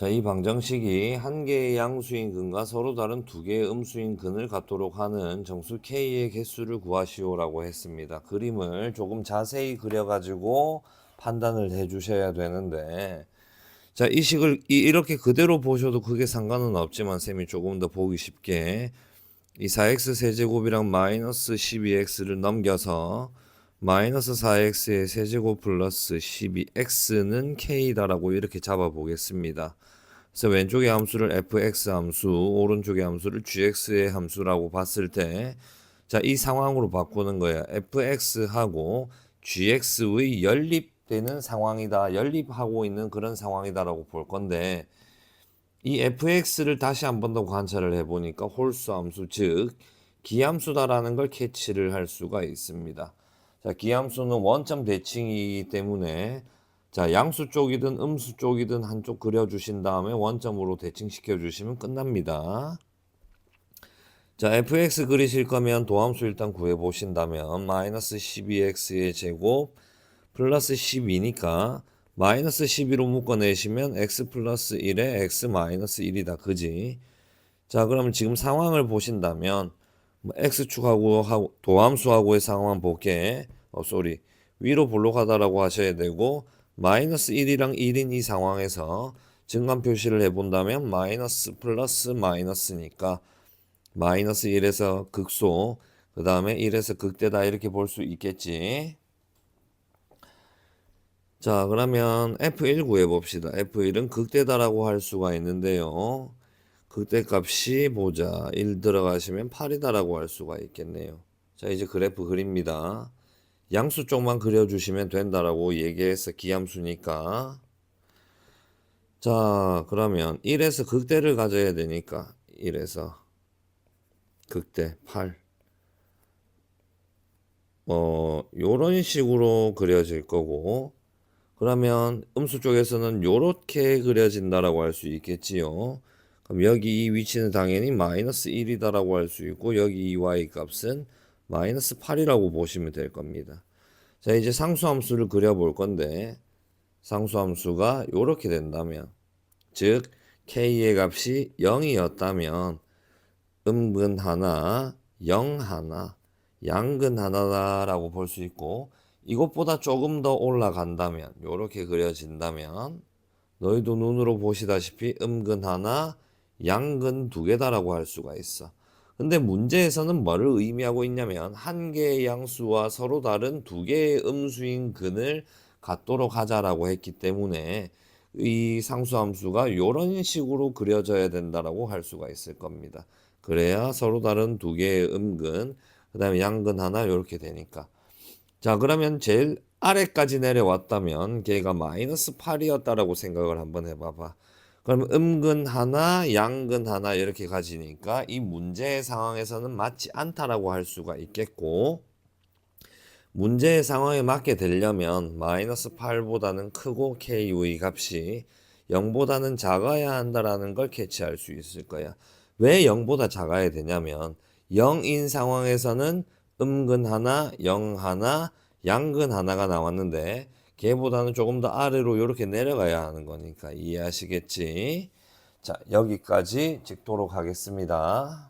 자, 이 방정식이 한 개의 양수인 근과 서로 다른 두 개의 음수인 근을 갖도록 하는 정수 K의 개수를 구하시오라고 했습니다. 그림을 조금 자세히 그려가지고 판단을 해 주셔야 되는데, 자, 이 식을 이- 이렇게 그대로 보셔도 크게 상관은 없지만, 쌤이 조금 더 보기 쉽게 이 4x 세제곱이랑 마이너스 12x를 넘겨서 마이너스 4x의 세제곱 플러스 12x는 k다라고 이렇게 잡아 보겠습니다. 그래서 왼쪽의 함수를 fx 함수, 오른쪽의 함수를 gx의 함수라고 봤을 때, 자, 이 상황으로 바꾸는 거야. fx하고 gx의 연립되는 상황이다. 연립하고 있는 그런 상황이다라고 볼 건데, 이 fx를 다시 한 번 더 관찰을 해보니까 홀수 함수, 즉, 기함수다라는 걸 캐치를 할 수가 있습니다. 자, 기함수는 원점 대칭이기 때문에 자, 양수 쪽이든 음수 쪽이든 한쪽 그려 주신 다음에 원점으로 대칭시켜 주시면 끝납니다. 자, fx 그리실 거면 도함수 일단 구해 보신다면 마이너스 12x의 제곱 플러스 12니까 마이너스 12로 묶어내시면 x 플러스 1에 x 마이너스 1이다. 그지? 자, 그러면 지금 상황을 보신다면 뭐 x축하고 하고 도함수하고의 상황 볼게. 어, 쏘리. 위로 볼록하다라고 하셔야 되고 마이너스 1이랑 1인 이 상황에서 증감 표시를 해본다면 마이너스 플러스 마이너스니까 마이너스 1에서 극소 그 다음에 1에서 극대다 이렇게 볼 수 있겠지. 자 그러면 F1 구해봅시다. F1은 극대다라고 할 수가 있는데요. 극대 값이 보자. 1 들어가시면 8이다라고 할 수가 있겠네요. 자 이제 그래프 그립니다. 양수 쪽만 그려주시면 된다라고 얘기해서 기함수니까. 자, 그러면 1에서 극대를 가져야 되니까 1에서 극대 8. 어, 요런 식으로 그려질 거고, 그러면 음수 쪽에서는 요렇게 그려진다라고 할 수 있겠지요. 그럼 여기 이 위치는 당연히 마이너스 1이다라고 할 수 있고, 여기 이 y 값은 마이너스 8이라고 보시면 될 겁니다. 자, 이제 상수함수를 그려볼 건데, 상수함수가 이렇게 된다면, 즉, k의 값이 0이었다면, 음근 하나, 0 하나, 양근 하나다라고 볼 수 있고, 이것보다 조금 더 올라간다면, 이렇게 그려진다면, 너희도 눈으로 보시다시피 음근 하나, 양근 두 개다라고 할 수가 있어. 근데 문제에서는 뭐를 의미하고 있냐면 한 개의 양수와 서로 다른 두 개의 음수인 근을 갖도록 하자라고 했기 때문에 이 상수함수가 이런 식으로 그려져야 된다라고 할 수가 있을 겁니다. 그래야 서로 다른 두 개의 음근, 그 다음에 양근 하나 이렇게 되니까. 자, 그러면 제일 아래까지 내려왔다면 걔가 마이너스 8이었다라고 생각을 한번 해봐봐. 그럼 음근 하나, 양근 하나 이렇게 가지니까 이 문제의 상황에서는 맞지 않다라고 할 수가 있겠고 문제의 상황에 맞게 되려면 마이너스 8보다는 크고 KU의 값이 0보다는 작아야 한다라는 걸 캐치할 수 있을 거야. 왜 0보다 작아야 되냐면 0인 상황에서는 음근 하나, 0 하나, 양근 하나가 나왔는데 걔보다는 조금 더 아래로 이렇게 내려가야 하는 거니까 이해하시겠지? 자, 여기까지 찍도록 하겠습니다.